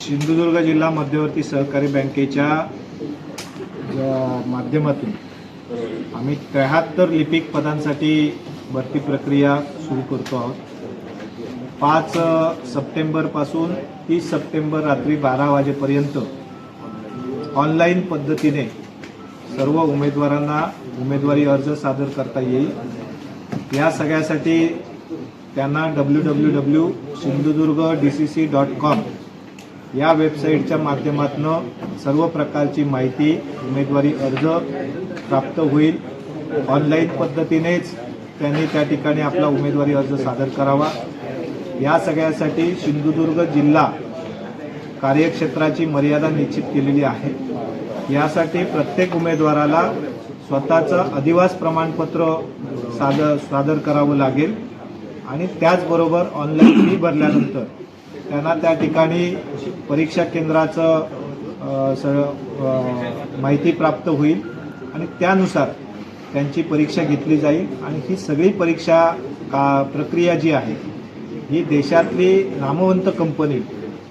सिंधुदुर्ग जिल्हा मध्यवर्ती सहकारी बँकेच्या माध्यमातून आम्ही त्र्याहत्तर लिपिक पदांसाठी भरती प्रक्रिया सुरू करतो आहोत. पाच सप्टेंबरपासून तीस सप्टेंबर रात्री बारा वाजेपर्यंत ऑनलाईन पद्धतीने सर्व उमेदवारांना उमेदवारी अर्ज सादर करता येईल. या सगळ्यासाठी त्यांना W W W Sindhudurg D C C dot com या वेबसाईटच्या माध्यमातून सर्व प्रकारची माहिती उमेदवारी अर्ज प्राप्त होईल. ऑनलाईन पद्धतीनेच त्यांनी त्या ठिकाणी आपला उमेदवारी अर्ज सादर करावा. या सगळ्यासाठी सिंधुदुर्ग जिल्हा कार्यक्षेत्राची मर्यादा निश्चित केलेली आहे. यासाठी प्रत्येक उमेदवाराला स्वतःचं अधिवास प्रमाणपत्र सादर सादर करावं लागेल. आणि त्याचबरोबर ऑनलाईन फी भरल्यानंतर त्यांना त्या ठिकाणी परीक्षा केंद्राचं सगळं स माहिती प्राप्त होईल आणि त्यानुसार त्यांची परीक्षा घेतली जाईल. आणि ही सगळी परीक्षा का प्रक्रिया जी आहे ही देशातली नामवंत company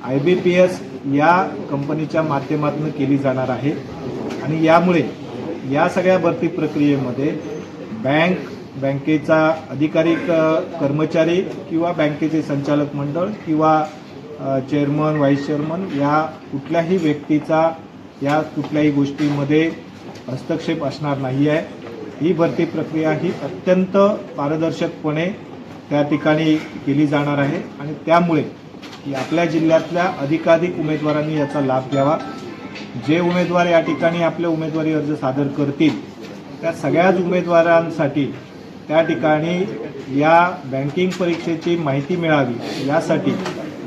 I B P S या कंपनीच्या माध्यमातून केली जाणार आहे. आणि यामुळे या सगळ्या भरती प्रक्रियेमध्ये बँक बँकेचा अधिकारी कर्मचारी किंवा बँकेचे संचालक मंडळ किंवा चेअरमन व्हाईस चेअरमन या कुठल्याही व्यक्तीचा या कुठल्याही गोष्टीमध्ये हस्तक्षेप असणार नाही आहे. ही भरती प्रक्रिया ही अत्यंत पारदर्शकपणे त्या ठिकाणी केली जाणार आहे आणि त्यामुळे की आपल्या जिल्ह्यातल्या अधिकाधिक उमेदवारांनी याचा लाभ घ्यावा. जे उमेदवार या ठिकाणी आपले उमेदवारी अर्ज सादर करतील त्या सगळ्याच उमेदवारांसाठी त्या ठिकाणी या बँकिंग परीक्षेची माहिती मिळावी यासाठी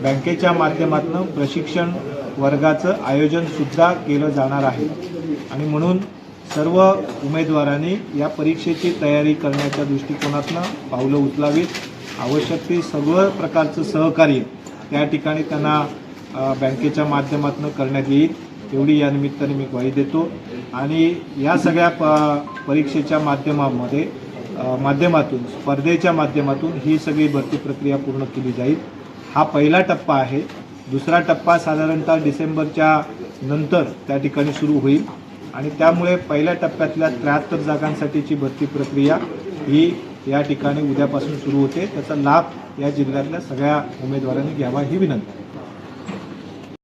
बँकेच्या माध्यमातून प्रशिक्षण वर्गाचं आयोजन सुद्धा केलं जाणार आहे. आणि म्हणून सर्व उमेदवारांनी या परीक्षेची तयारी करण्याच्या दृष्टिकोनातनं पावलं उचलावीत. आवश्यक ती सर्व प्रकारचं सहकार्य त्या ठिकाणी त्यांना बँकेच्या माध्यमातून करण्यात येईल एवढी या निमित्ताने मी ग्वाही देतो. आणि या सगळ्या प परीक्षेच्या माध्यमामध्ये माध्यमातून स्पर्धेच्या माध्यमातून ही सगळी भरती प्रक्रिया पूर्ण केली जाईल. हा पहिला टप्पा आहे. दुसरा टप्पा साधारणतः डिसेंबरच्या नंतर त्या ठिकाणी सुरू होईल. आणि त्यामुळे पहिल्या टप्प्यातल्या त्र्याहत्तर जागांसाठीची भरती प्रक्रिया ही या ठिकाणी उद्यापासून सुरू होते. त्याचा लाभ या जिल्ह्यातल्या सगळ्या उमेदवारांनी घ्यावा ही विनंती.